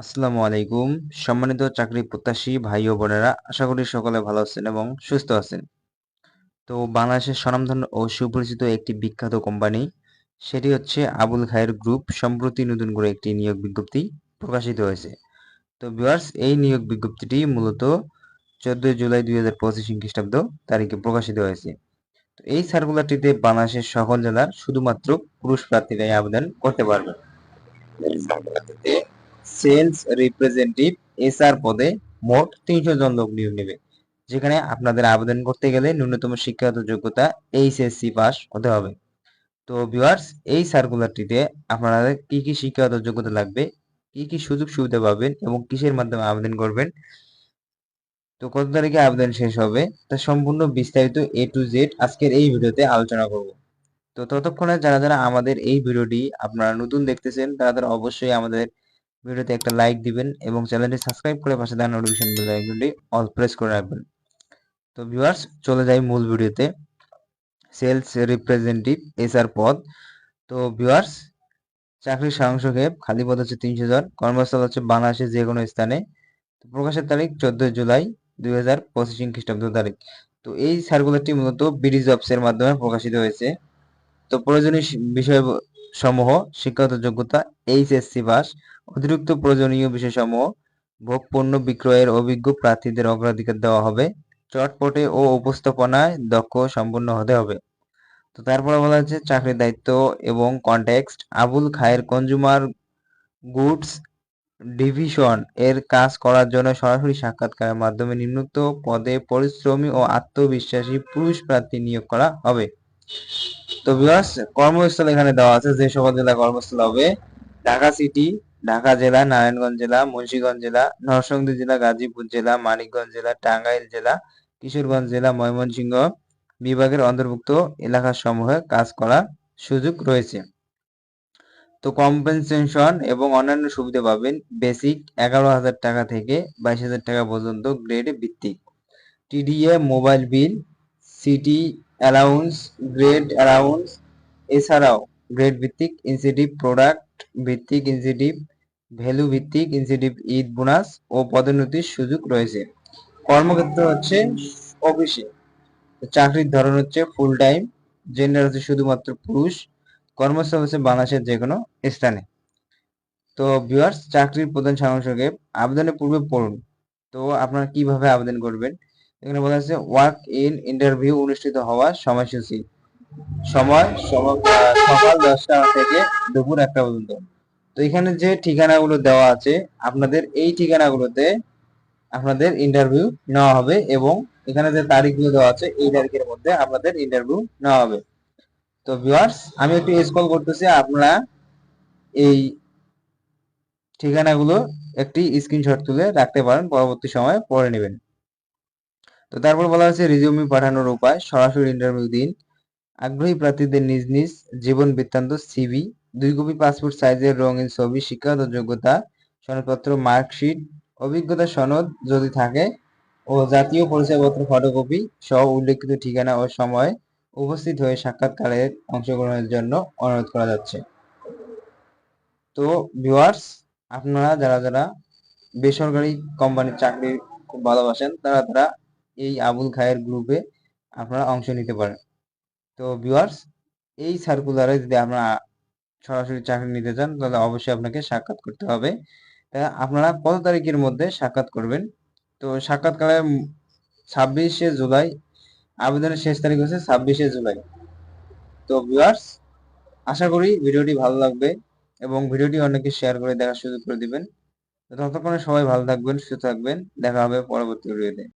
আসসালামু আলাইকুম। সম্মানিত চাকরি প্রত্যাশী ভাই ও বোনেরা, আশা করি সকলে ভালো আছেন এবং সুস্থ আছেন। তো বাংলাদেশের স্বনামধন্য ও সুপরিচিত একটি বিখ্যাত কোম্পানি, সেটি হচ্ছে আবুল খায়ের গ্রুপ, সম্প্রতি নতুন করে একটি নিয়োগ বিজ্ঞপ্তি প্রকাশিত হয়েছে। তো ভিউয়ার্স, এই নিয়োগ বিজ্ঞপ্তিটি মূলত চোদ্দই জুলাই দুই হাজার পঁচিশ খ্রিস্টাব্দ তারিখে প্রকাশিত হয়েছে। তো এই সার্কুলারটিতে বাংলাদেশের সকল জেলার শুধুমাত্র পুরুষ প্রার্থীরাই আবেদন করতে পারবে এই সার্কুলারটিতে সেলস রিপ্রেজেন্টেটিভ এসআর পদে মোট তিনশো জন লোক নিয়োগ নেবে, যেখানে আপনাদের আবেদন করতে গেলে ন্যূনতম শিক্ষাগত যোগ্যতা এইচএসসি পাস হতে হবে। তো ভিউয়ার্স, এই সার্কুলারটিতে আপনারা কি কি শিক্ষাগত যোগ্যতা লাগবে, কি কি সুযোগ সুবিধা পাবেন এবং কিসের মাধ্যমে আবেদন করবেন, তো কত তারিখে আবেদন শেষ হবে, তা সম্পূর্ণ বিস্তারিত এ টু জেড আজকের এই ভিডিওতে আলোচনা করব। তো ততক্ষণে যারা যারা আমাদের এই ভিডিওটি আপনারা নতুন দেখতেছেন, তারা তারা অবশ্যই আমাদের ভিডিওতে একটা লাইক দিবেন এবং চ্যানেলটি সাবস্ক্রাইব করে পাশে দেওয়া নোটিফিকেশন বেল আইকনটি অল প্রেস করে রাখবেন। তো ভিউয়ার্স চলে যাই মূল ভিডিওতে। সেলস রিপ্রেজেন্টেটিভ এসআর পদ। তো ভিউয়ার্স চাকরির সারাংশক্ষেপ খালি পদ হচ্ছে তিনশো জন, কর্মস্থল হচ্ছে বাংলাদেশের যে কোনো স্থানে প্রকাশের তারিখ চোদ্দই জুলাই দুই হাজার পঁচিশ খ্রিস্টাব্দ তারিখ। তো এই সার্কুলারটি মূলত বিডি জবসের মাধ্যমে প্রকাশিত হয়েছে। তো প্রয়োজনীয় বিষয় সমূহ, শিক্ষাগত যোগ্যতা এইচএসসি পাস অতিরিক্ত প্রয়োজনীয় বিষয়সমূহ ভোগ পণ্য বিক্রয়ের অভিজ্ঞ প্রার্থীদের অগ্রাধিকার দেওয়া হবে, চটপটে ও উপস্থাপনায় দক্ষ সম্পন্ন হতে হবে। তো তারপরে বলা হচ্ছে চাকরির দায়িত্ব এবং context Abul Khair consumer goods division এর কাজ করার জন্য সরাসরি সাক্ষাৎকারের মাধ্যমে নিম্নোক্ত পদে পরিশ্রমী ও আত্মবিশ্বাসী পুরুষ প্রার্থী নিয়োগ করা হবে। তো ভিউয়ার্স কর্মস্থল এখানে দেওয়া আছে, যে সকল জেলা কর্মস্থল হবে, ঢাকা সিটি ঢাকা জেলা, নারায়ণগঞ্জ জেলা, মুন্সিগঞ্জ জেলা, নরসিংদী জেলা, গাজীপুর জেলা, মানিকগঞ্জ জেলা, টাঙ্গাইল জেলা, কিশোরগঞ্জ জেলা, ময়মনসিংহ বিভাগের অন্তর্ভুক্ত এলাকা সমূহে কাজ করার সুযোগ রয়েছে। তো কম্পেনসেশন এবং অন্যান্য সুবিধা পাবেন বেসিক এগারো হাজার টাকা থেকে বাইশ হাজার টাকা পর্যন্ত গ্রেড ভিত্তিক। TDA mobile bill city allowance grade allowance এছাড়াও গ্রেড ভিত্তিক ইনসেন্টিভ প্রোডাক্ট ভিত্তিক ইনসেন্টিভ ভ্যালু ভিত্তিক ইনসেন্টিভ ঈদ বোনাস ও পদোন্নতির সুযোগ রয়েছে। কর্মক্ষেত্র হচ্ছে অফিসে। চাকরির ধরন হচ্ছে ফুল টাইম জেন্ডার হচ্ছে শুধুমাত্র পুরুষ, কর্মস্থল হচ্ছে বাংলাদেশের যে কোনো স্থানে। তো ভিউয়ার্স চাকরির প্রধান সারাংশকে আবেদনের পূর্বে পড়ুন। তো আপনারা কীভাবে আবেদন করবেন? এখানে বলা আছে ওয়ার্ক ইন ইন্টারভিউ অনুষ্ঠিত হওয়ার সময়সূচি। সময় সকাল দশটা থেকে দুপুর একটা পর্যন্ত। এখানে যে ঠিকানাগুলো দেওয়া আছে, আপনাদের এই ঠিকানাগুলোতে আপনাদের ইন্টারভিউ নেওয়া হবে এবং এখানে যে তারিখগুলো দেওয়া আছে, এই তারিখের মধ্যে আপনাদের ইন্টারভিউ নেওয়া হবে। তো ভিউয়ার্স আমি একটু স্কল করতেছি, আপনারা এই ঠিকানাগুলো একটি স্ক্রিনশট তুলে রাখতে পারেন, পরবর্তী সময় পড়ে নেবেন। তো তারপর বলা হয়েছে রিজিউমি পাঠানোর উপায়, সরাসরি ইন্টারভিউ দিন। আগ্রহী প্রার্থীদের নিজ নিজ জীবন বৃত্তান্ত সিভি দুই কপি পাসপোর্ট সাইজের রঙিন ছবি, শিক্ষাগত যোগ্যতা, সনদপত্র মার্কশিট অভিজ্ঞতা সনদ যদি থাকে, ও জাতীয় পরিচয়পত্র ফটোকপি সহ উল্লেখিত ঠিকানা ও সময় উপস্থিত হয়ে সাক্ষাৎকারের অংশগ্রহণের জন্য অনুরোধ করা যাচ্ছে। তো ভিউয়ার্স আপনারা যারা যারা বেসরকারি কোম্পানির চাকরি খুব ভালোবাসেন, তারা তারা এই আবুল খায়ের গ্রুপে আপনারা অংশ নিতে পারেন। তো ভিউয়ার্স এই সার্কুলারে যদি আপনারা সরাসরি চাকরি নিতে চান, তাহলে অবশ্যই আপনাকে সাক্ষাৎ করতে হবে। আপনারা কত তারিখের মধ্যে সাক্ষাৎ করবেন? তো সাক্ষাৎকারে ছাব্বিশে জুলাই, আবেদনের শেষ তারিখ হচ্ছে ছাব্বিশে জুলাই। তো ভিউয়ার্স আশা করি ভিডিওটি ভালো লাগবে এবং ভিডিওটি অনেকে শেয়ার করে দেখার সুযোগ করে দিবেন। ততক্ষণে সবাই ভালো থাকবেন, সুস্থ থাকবেন। দেখা হবে পরবর্তী ভিডিওতে